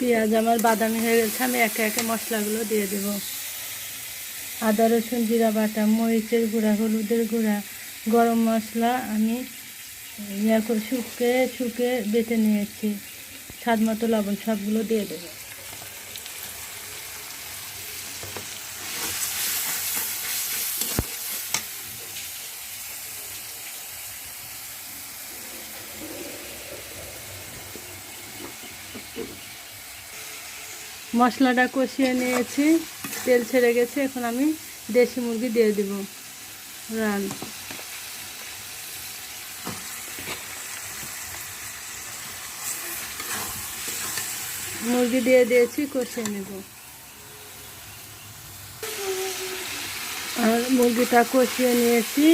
পেঁয়াজ আমার বাদামি হয়ে গেছে, আমি একে একে মশলাগুলো দিয়ে দেব। আদা, রসুন, জিরা বাটা, মরিচের গুঁড়া, হলুদের গুঁড়া, গরম মশলা আমি ইয়া করে শুকে শুকে বেটে নিয়েছি। স্বাদ মতো লবণ সবগুলো দিয়ে দেবো। মশলাটা কষিয়ে নিয়েছি। তেল ছেড়ে গেছে, এখন আমি দেশি মুরগি দিয়ে দিব। রান। মুরগি দিয়ে দিয়েছি, কষিয়ে নেব। আর মুরগিটা কষিয়ে নিয়েছি,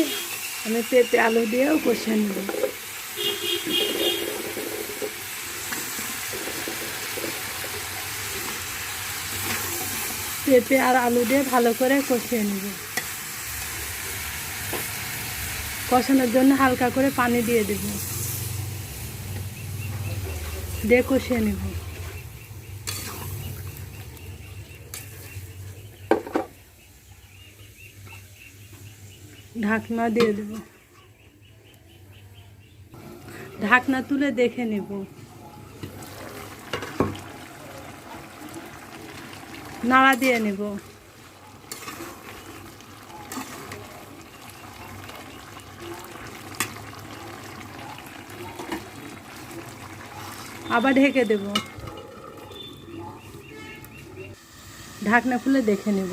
আমি পেঁপে আলু দিয়েও কষিয়ে নেব। পেঁপে আর আলু দিয়ে ভালো করে কষিয়ে নেব। কষানোর জন্য হালকা করে পানি দিয়ে দেব। দিয়ে কষিয়ে নেব। ঢাকনা দিয়ে দেব। ঢাকনা তুলে দেখে নেব। নাড়া দিয়ে নেব। আবার ঢেকে দেব। ঢাকনা খুলে দেখে নেব।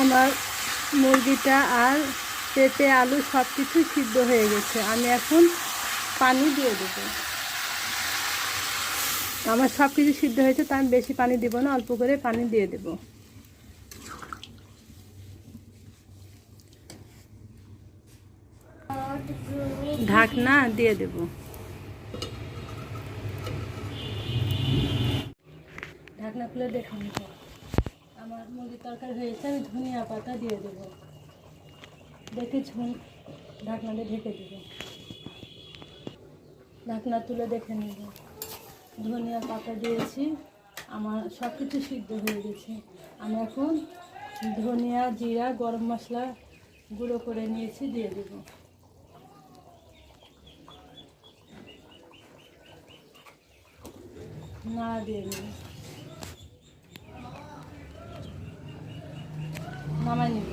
আমার মুরগিটা আর পেঁপে, আলু সব কিছু সিদ্ধ হয়ে গেছে। আমি এখন পানি দিয়ে দেবো। আমার সব কিছু সিদ্ধ হয়েছে তাই আমি বেশি পানি দেবো না, অল্প করে পানি দিয়ে দেব। ঢাকনা দিয়ে দেব। ঢাকনা খুলে দেখুন আমার মুরগির তরকারি হয়েছে, আমি ধনিয়া পাতা দিয়ে দেব। দেখে ঝুন ঢাকনাটা ঢেকে দেব। ঢাকনা তুলে দেখে নেব। ধনিয়া পাতা দিয়েছি। আমার সব কিছু সিদ্ধ হয়ে গেছে। আমি এখন ধনিয়া, জিরা, গরম মশলা গুঁড়ো করে নিয়েছি, দিয়ে দেব। না দিয়ে দেব নামাই নেব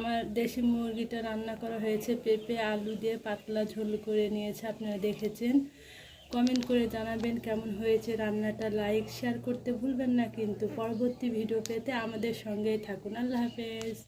আমার দেশি মুরগিটা রান্না করা হয়েছে। পেঁপে, আলু দিয়ে পাতলা ঝোল করে নিয়েছে, আপনারা দেখেছেন। কমেন্ট করে জানাবেন কেমন হয়েছে রান্নাটা। লাইক, শেয়ার করতে ভুলবেন না, কিন্তু পরবর্তী ভিডিও পেতে আমাদের সঙ্গেই থাকুন। আল্লাহ হাফেজ।